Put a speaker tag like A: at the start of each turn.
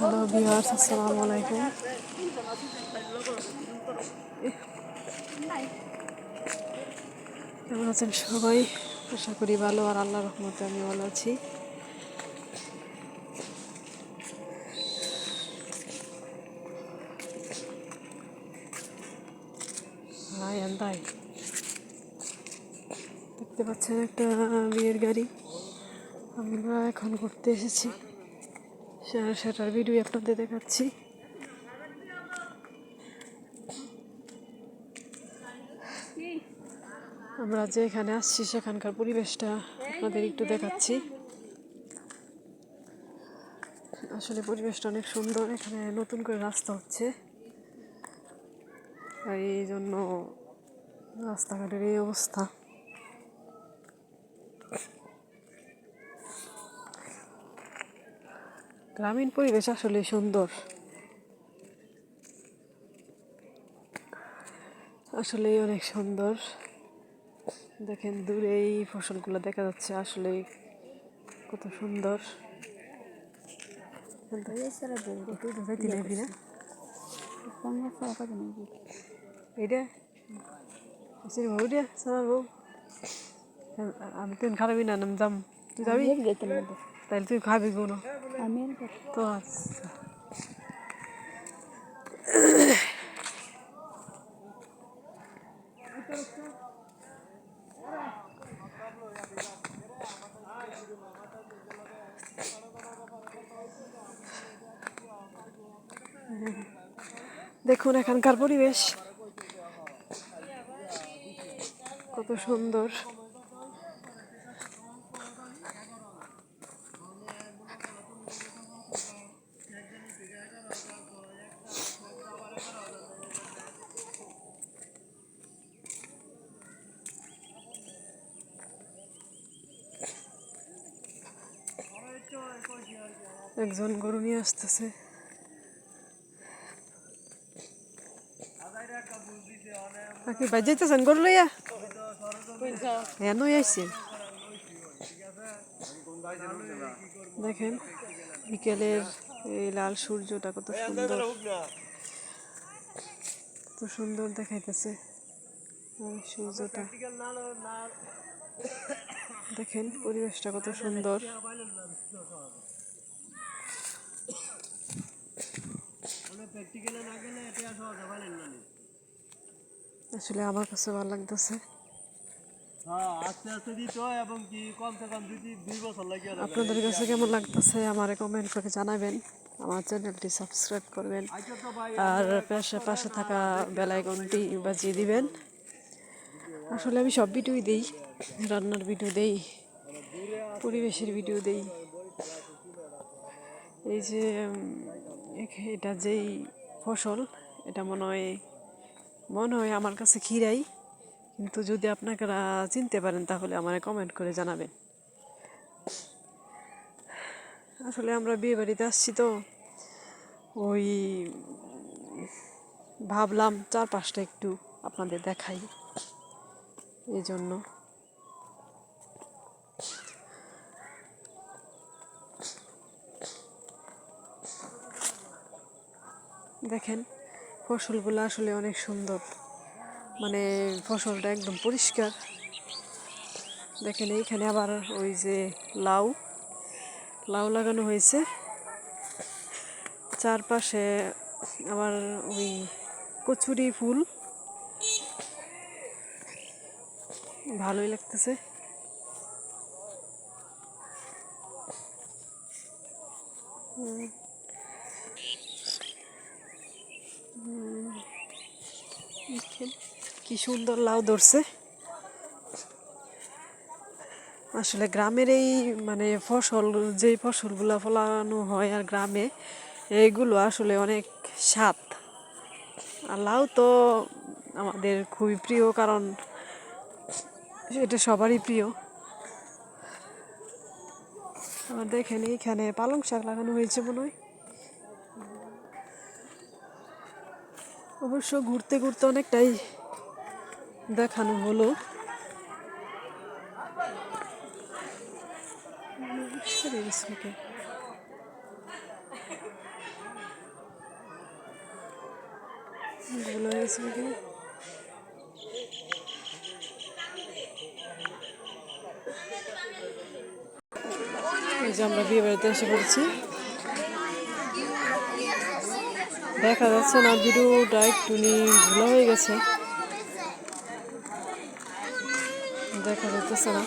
A: Hello viewers, আসসালামু আলাইকুম। কেমন আছেন সবাই? আশা করি ভালো, আর আল্লাহ রহমতে আমি ভালো আছি। দেখতে পাচ্ছেন একটা বিয়ের গাড়ি। আমরা এখন ঘুরতে এসেছি। সেটার ভিডিও আপনাদের দেখাচ্ছি। আমরা যে এখানে আসছি, সেখানকার পরিবেশটা আপনাদের একটু দেখাচ্ছি। আসলে পরিবেশটা অনেক সুন্দর, এখানে নতুন করে রাস্তা হচ্ছে। এই জন্য রাস্তাঘাটের এই অবস্থা। গ্রামীণ পরিবেশ আসলে সুন্দর। আসলেই অনেক সুন্দর। দেখেন দূরে এই ফসলগুলো দেখা যাচ্ছে আসলে কত সুন্দর। আমি তুই খারাপই না নাম যাম। তুই যাবি? তাহলে তুই খাবি কোনো? তো আচ্ছা। দেখুন এখানকার পরিবেশ। কত সুন্দর। একজন গরু নিয়ে আসতেছে। কি বাজাইতেছেন গরু লইয়া? এনই আইছে দেখেন, বিকেলের এই লাল সূর্যটা কত সুন্দর। কত সুন্দর দেখাইতেছে সূর্যটা। দেখেন, পরিবেশটা কত সুন্দর। আসলে আমার কাছে ভালো লাগতেছে। আপনাদের কাছে কেমন লাগতেছে আমার কমেন্ট করে জানাবেন। আমার চ্যানেলটি সাবস্ক্রাইব করবেন। আর পাশে পাশে থাকা বেলায় বেলাইকনটি বাজিয়ে দিবেন। আসলে আমি সব ভিডিওই দিই, রান্নার ভিডিও দেই, পরিবেশের ভিডিও দেই। এই যে এটা যেই ফসল, এটা মনে হয় মনে হয় আমার কাছে খিরাই কিন্তু যদি আপনারা চিনতে পারেন, তাহলে আমার কমেন্ট করে জানাবেন। আসলে আমরা বিয়ে বাড়িতে আসছি তো, ওই, ভাবলাম চারপাশটা একটু আপনাদের দেখাই। এই জন্য। দেখেন, ফসলগুলো আসলে অনেক সুন্দর। মানে ফসলটা একদম পরিষ্কার। দেখেন, এইখানে আবার ওই যে লাউ। লাউ লাগানো হয়েছে। চারপাশে আবার ওই কচুরি ফুল। ভালোই লাগতেছে। হুম। হুম। দেখেন, কি সুন্দর লাউ ধরছে। আসলে গ্রামের এই মানে ফসল, যেই ফসলগুলো ফলানো হয় আর গ্রামে এইগুলো আসলে অনেক স্বাদ। আর লাউ তো আমাদের খুবই প্রিয়, কারণ এটা সবারই প্রিয়। আর দেখেন এইখানে পালং শাক লাগানো হয়েছে মনে হয়। অবশ্য ঘুরতে ঘুরতে অনেকটাই দেখানো হলো। আমরা বিয়ে বাড়িতে এসে পড়েছি। দেখা যাচ্ছে না ভিডিওটা একটু ভুলা হয়ে গেছে। দেখা যাচ্ছে না।